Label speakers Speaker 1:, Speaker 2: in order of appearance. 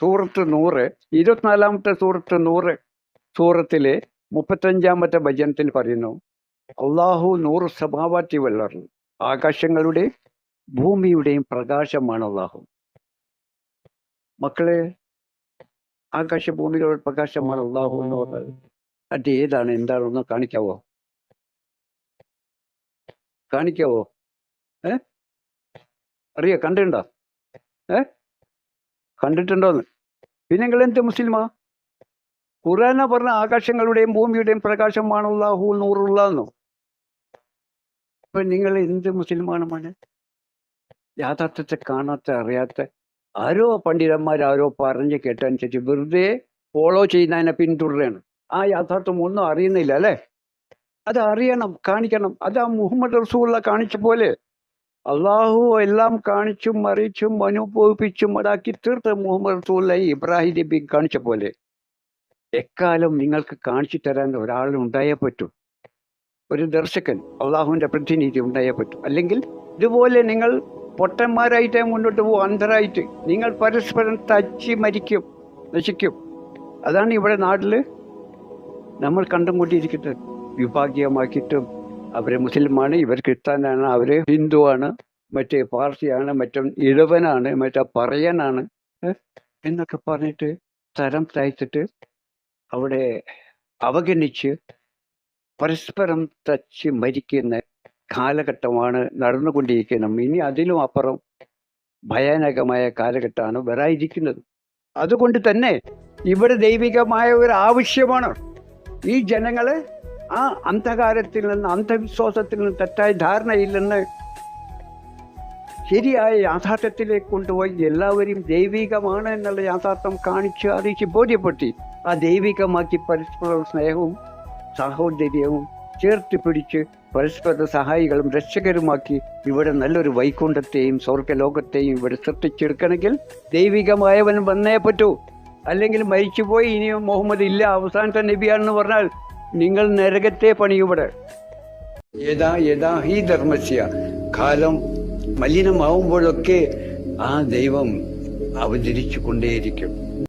Speaker 1: സൂറത്ത് നൂറ് ഇരുപത്തിനാലാമത്തെ സൂറത്ത് നൂറ് സൂറത്തിലെ മുപ്പത്തഞ്ചാമത്തെ ഭജനത്തിൽ പറയുന്നു അള്ളാഹു നൂറ് സഭാവാറ്റി വല്ലറും ആകാശങ്ങളുടെ ഭൂമിയുടെയും പ്രകാശമാണ് അള്ളാഹു. മക്കളെ ആകാശ ഭൂമികളുടെ പ്രകാശമാണ് അള്ളാഹു എന്ന് പറഞ്ഞത് അത് ഏതാണ്? എന്താണെന്ന് കാണിക്കാവോ? കാണിക്കാവോ? ഏ? അറിയോ? കണ്ടിട്ടുണ്ടോ? ഏ? കണ്ടിട്ടുണ്ടോന്ന്. പിന്നെ നിങ്ങൾ എന്ത് മുസ്ലിമാ? ഖുറാന പറഞ്ഞ ആകാശങ്ങളുടെയും ഭൂമിയുടെയും പ്രകാശമാണ് അള്ളാഹു നൂറുള്ളതെന്നോ അപ്പൊ നിങ്ങൾ എന്ത് മുസ്ലിമാണ് മോനെ? യാഥാർത്ഥ്യത്തെ കാണാത്ത അറിയാത്ത ആരോ പണ്ഡിതന്മാർ ആരോ പറഞ്ഞ് കേട്ടനുസരിച്ച് വെറുതെ ഫോളോ ചെയ്യുന്നതിനെ പിന്തുടരുകയാണ് ആ യാഥാർത്ഥ്യം ഒന്നും അറിയുന്നില്ല അല്ലേ? അത് അറിയണം കാണിക്കണം. അത് ആ മുഹമ്മദ് റസൂള്ള കാണിച്ച പോലെ. അള്ളാഹു എല്ലാം കാണിച്ചും അറിയിച്ചും അനുഭവിപ്പിച്ചും അതാക്കി തീർത്ത മുഹമ്മദ് ഇബ്രാഹിം നബി കാണിച്ച പോലെ. എക്കാലം നിങ്ങൾക്ക് കാണിച്ചു തരാൻ ഒരാൾ ഉണ്ടായേ പറ്റൂ. ഒരു ദർശകൻ അള്ളാഹുവിന്റെ പ്രതിനിധി ഉണ്ടായേ പറ്റൂ. അല്ലെങ്കിൽ ഇതുപോലെ നിങ്ങൾ പൊട്ടന്മാരായിട്ട് മുന്നോട്ട് പോകും അന്ധരായിട്ട്. നിങ്ങൾ പരസ്പരം തച്ചി മരിക്കും നശിക്കും. അതാണ് ഇവിടെ നാട്ടിൽ നമ്മൾ കണ്ടുകൊണ്ടിരിക്കുന്നത്. വിഭാഗീയമാക്കിയിട്ടും അവർ മുസ്ലിമാണ് ഇവർ ക്രിസ്ത്യാനാണ് അവർ ഹിന്ദുവാണ് മറ്റേ പാർസിയാണ് മറ്റേ ഇഴവനാണ് മറ്റേ പറയനാണ് എന്നൊക്കെ പറഞ്ഞിട്ട് തരം തയ്ച്ചിട്ട് അവിടെ അവഗണിച്ച് പരസ്പരം തച്ച് മരിക്കുന്ന കാലഘട്ടമാണ് നടന്നുകൊണ്ടിരിക്കുന്നത്. ഇനി അതിലും അപ്പുറം ഭയാനകമായ കാലഘട്ടമാണ് വരാതിരിക്കുന്നത് അതുകൊണ്ട് തന്നെ ഇവിടെ ദൈവികമായ ഒരു ആവശ്യമാണ് ഈ ജനങ്ങളെ ആ അന്ധകാരത്തിൽ നിന്ന് അന്ധവിശ്വാസത്തിൽ നിന്ന് തെറ്റായ ധാരണയിൽ നിന്ന് ശരിയായ യാഥാർത്ഥ്യത്തിലേക്ക് കൊണ്ടുപോയി എല്ലാവരും ദൈവികമാണ് എന്നുള്ള യാഥാർത്ഥ്യം കാണിച്ച് അറിയിച്ച് ബോധ്യപ്പെടുത്തി. ആ ദൈവികമാക്കി പരസ്പര സ്നേഹവും സാഹോദര്യവും ചേർത്ത് പിടിച്ച് പരസ്പര സഹായികളും രക്ഷകരുമാക്കി ഇവിടെ നല്ലൊരു വൈകുണ്ഠത്തെയും സ്വർഗലോകത്തെയും ഇവിടെ സൃഷ്ടിച്ചെടുക്കണമെങ്കിൽ ദൈവികമായവൻ വന്നേ പറ്റൂ. അല്ലെങ്കിൽ മരിച്ചുപോയി ഇനിയും മുഹമ്മദ് ഇല്ല അവസാനത്തെ നബിയാണെന്ന് പറഞ്ഞാൽ നിങ്ങൾ നരകത്തെ പണിയുവിടെ. യഥാ യഥാ ഹി ധർമ്മസ്യ. കാലം മലിനമാവുമ്പോഴൊക്കെ ആ ദൈവം അവതരിച്ചു കൊണ്ടേയിരിക്കും